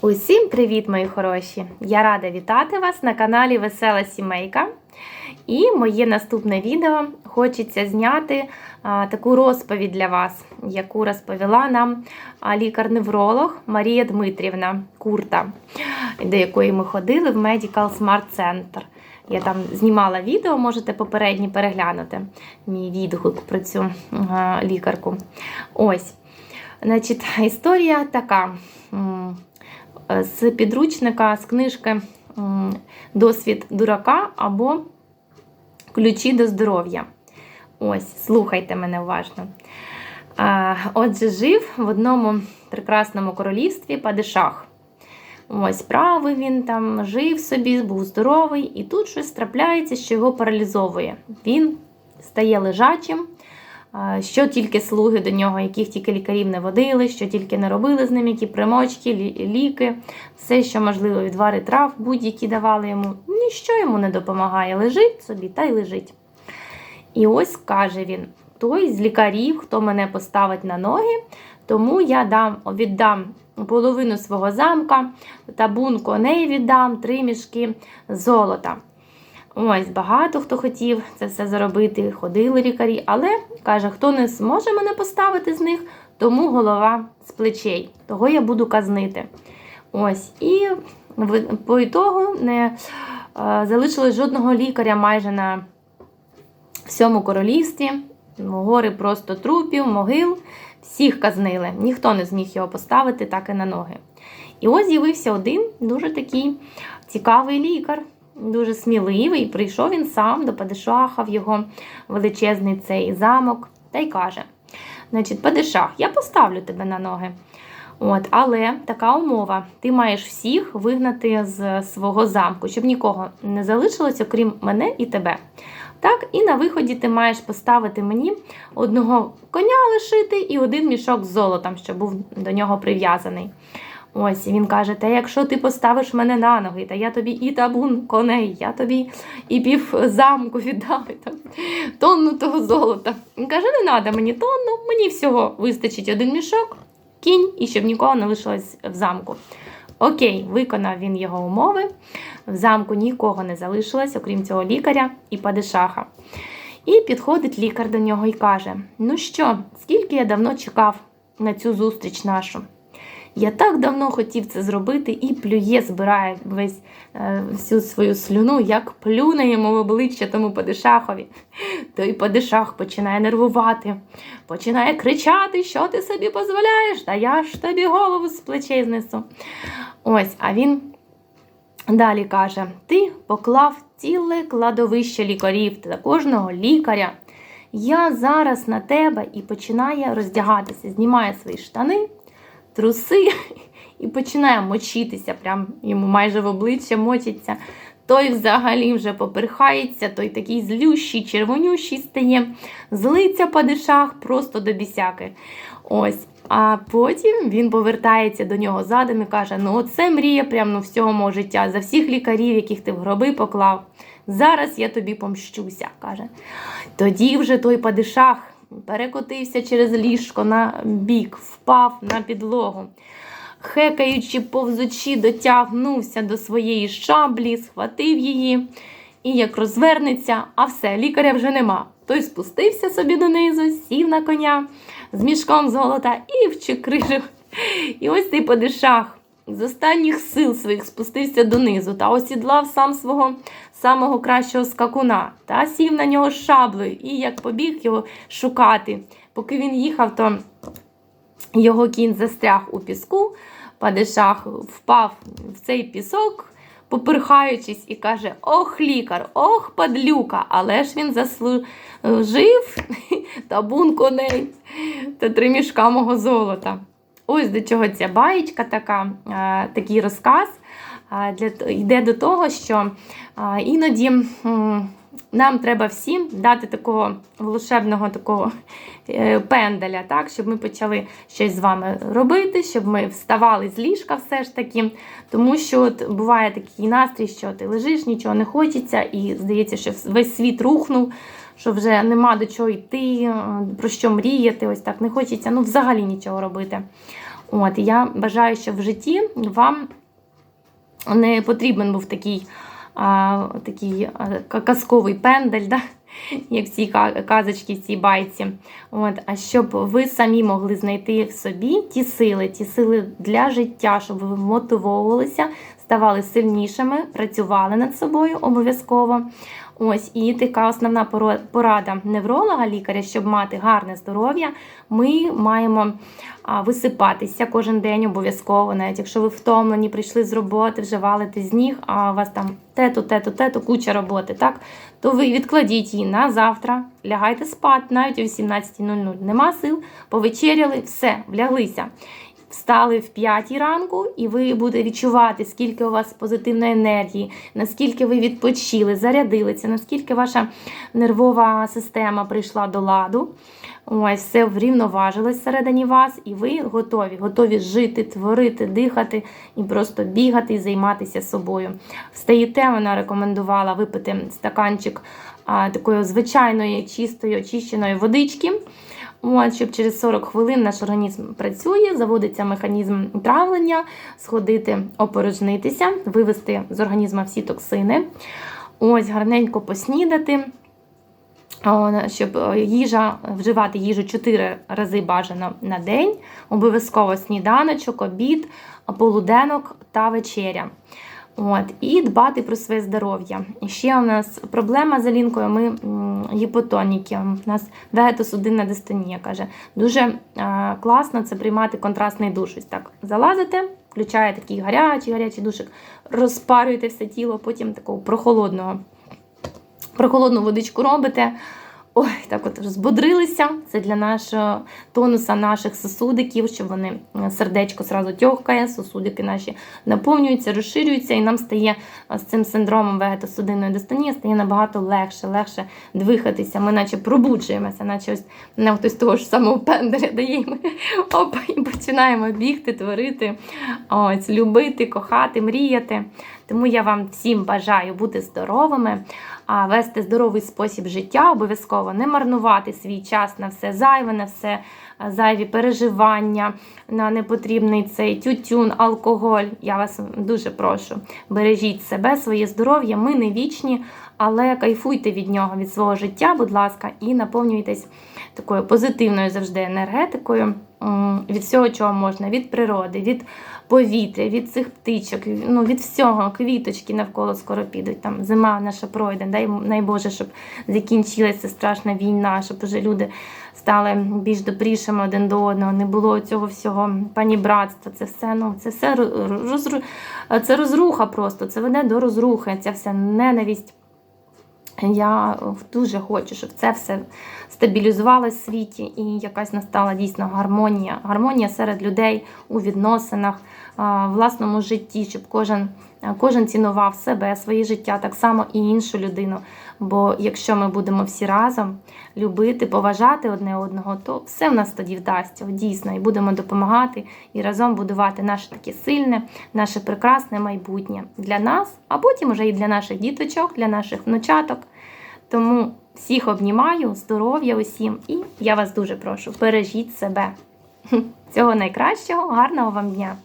Усім привіт, мої хороші! Я рада вітати вас на каналі Весела Сімейка. І моє наступне відео хочеться зняти а, таку розповідь для вас, яку розповіла нам лікар-невролог Марія Дмитрівна Курта, до якої ми ходили в Medical Smart Center. Я там знімала відео, можете попередні переглянути мій відгук про цю а, лікарку. Ось. Значить, історія така. М, З підручника, з книжки Досвід дурака або Ключі до здоров'я. Ось, слухайте мене уважно. Отже, жив в одному прекрасному королівстві падишах. Ось, правий він там жив собі, був здоровий, і тут щось трапляється, що його паралізовує. Він стає лежачим. Що тільки слуги до нього, яких тільки лікарів не водили, що тільки не робили з ним, які примочки, ліки, все, що можливо, відвари трав, будь-які давали йому, ніщо йому не допомагає. Лежить собі та й лежить. І ось каже він: той з лікарів, хто мене поставить на ноги, тому я дам, віддам половину свого замка, табун коней віддам, три мішки золота. Ось багато хто хотів це все заробити, ходили лікарі, але каже, хто не зможе мене поставити з них, тому голова з плечей. Того я буду казнити. Ось, і по ітогу не е, залишилось жодного лікаря майже на всьому королівстві. Гори просто трупів, могил, всіх казнили. Ніхто не зміг його поставити так і на ноги. І ось з'явився один дуже такий цікавий лікар, дуже сміливий. Прийшов він сам до Падишаха в його величезний цей замок та й каже: Значить, Падишах, я поставлю тебе на ноги. От, але така умова: ти маєш всіх вигнати з свого замку, щоб нікого не залишилось, окрім мене і тебе. Так, і на виході ти маєш поставити мені одного коня лишити і один мішок з золотом, що був до нього прив'язаний. Ось і він каже: Та якщо ти поставиш мене на ноги, та я тобі і табун коней, я тобі і пів замку віддам, і там, тонну того золота. Він каже: не треба мені тонну, мені всього вистачить один мішок, кінь, і щоб нікого не лишилось в замку. Окей, виконав він його умови. В замку нікого не залишилось, окрім цього лікаря і падишаха. І підходить лікар до нього і каже: Ну що, скільки я давно чекав на цю зустріч нашу? Я так давно хотів це зробити і плює, збирає весь е, всю свою слюну, як плюне йому в обличчя тому падишахові. Той падишах починає нервувати, починає кричати, що ти собі дозволяєш, та я ж тобі голову з плечей знесу. Ось, а він далі каже: Ти поклав ціле кладовище лікарів та кожного лікаря. Я зараз на тебе і починає роздягатися, знімає свої штани, труси і починає мочитися. Прям йому майже в обличчя мочиться. Той взагалі вже поперхається, той такий злющий, червонющий стає, злиться падишах просто до бісяки. Ось. А потім він повертається до нього задом і каже: Ну, оце мрія прям ну, всього мого життя, за всіх лікарів, яких ти в гроби поклав. Зараз я тобі помщуся. каже. Тоді вже той падишах перекотився через ліжко на бік, впав на підлогу. Хекаючи, повзучи, дотягнувся до своєї шаблі, схватив її і як розвернеться, а все, лікаря вже нема. Той спустився собі донизу, сів на коня з мішком золота і вчекрижив. І ось цей з останніх сил своїх спустився донизу та осідлав сам свого самого кращого скакуна та сів на нього шаблею і як побіг його шукати. Поки він їхав, то його кінь застряг у піску, падишах впав в цей пісок, поперхаючись, і каже: Ох, лікар, ох, падлюка, але ж він заслужив табун коней та три мішка мого золота. Ось до чого ця баєчка така, такий розказ для, йде до того, що іноді нам треба всім дати такого волшебного такого е, пенделя, так, щоб ми почали щось з вами робити, щоб ми вставали з ліжка все ж таки. Тому що от буває такий настрій, що ти лежиш, нічого не хочеться, і здається, що весь світ рухнув, що вже нема до чого йти, е, про що мріяти, ось так не хочеться, ну взагалі нічого робити. От, я бажаю, щоб в житті вам не потрібен був такий, а, такий а, казковий пендель, да? як в цій ка- казочці, в цій байці. От, а щоб ви самі могли знайти в собі ті сили, ті сили для життя, щоб ви мотивовувалися, ставали сильнішими, працювали над собою обов'язково. Ось і така основна порада невролога, лікаря, щоб мати гарне здоров'я, ми маємо висипатися кожен день обов'язково. Навіть якщо ви втомлені, прийшли з роботи, вже валите з ніг, а у вас там тето, тето, тето, куча роботи, так? То ви відкладіть її на завтра, лягайте спати навіть о 18.00. Нема сил, повечеряли, все, вляглися. Встали в 5 ранку, і ви будете відчувати, скільки у вас позитивної енергії, наскільки ви відпочили, зарядилися, наскільки ваша нервова система прийшла до ладу. Ось все врівноважилось всередині вас, і ви готові, готові жити, творити, дихати і просто бігати і займатися собою. Встаєте, вона рекомендувала випити стаканчик а, такої звичайної, чистої, очищеної водички. От, щоб через 40 хвилин наш організм працює, заводиться механізм травлення, сходити, опорожнитися, вивести з організму всі токсини. Ось гарненько поснідати. Щоб е, їжа вживати їжу 4 рази бажано на день, обов'язково сніданочок, обід, полуденок та вечеря. От, і дбати про своє здоров'я. Ще у нас проблема з Алінкою, ми гіпотоніки. У нас вегетосудинна дистонія каже. Дуже е, класно це приймати контрастний душ. Ось так залазите, включаєте такий гарячий, гарячий душик, розпарюєте все тіло, потім такого прохолодного. Прохолодну водичку робите. Ой, так от збодрилися. Це для нашого тонуса наших сосудиків, щоб вони е, сердечко зразу тьохкає, сосудики наші наповнюються, розширюються, і нам стає е, з цим синдромом вегетосудинної дистонії стає набагато легше, легше двигатися. Ми наче пробуджуємося, наче ось нам хтось того ж самого пенделя дає. опа, і починаємо бігти, творити, ось, любити, кохати, мріяти. Тому я вам всім бажаю бути здоровими, вести здоровий спосіб життя, обов'язково не марнувати свій час на все зайве, на все зайві переживання, на непотрібний цей тютюн, алкоголь. Я вас дуже прошу. Бережіть себе, своє здоров'я. Ми не вічні, але кайфуйте від нього, від свого життя, будь ласка, і наповнюйтесь такою позитивною завжди енергетикою. М, Від всього, чого можна, від природи, від повітря, від цих птичок, ну від всього, квіточки навколо скоро підуть. Там зима наша пройде. Дай Боже, щоб закінчилася страшна війна, щоб уже люди стали більш добрішими один до одного. Не було цього всього панібратства. Це все, ну це все роз- розру... це розруха просто. Це веде до розрухи. Ця вся ненависть. Я дуже хочу, щоб це все стабілізувалося в світі і якась настала дійсно гармонія. Гармонія серед людей у відносинах, власному житті, щоб кожен, кожен цінував себе, своє життя, так само і іншу людину. Бо якщо ми будемо всі разом любити, поважати одне одного, то все в нас тоді вдасться, дійсно, і будемо допомагати і разом будувати наше таке сильне, наше прекрасне майбутнє для нас, а потім вже і для наших діточок, для наших внучаток. Тому всіх обнімаю, здоров'я усім, і я вас дуже прошу, бережіть себе. Всього найкращого, гарного вам дня!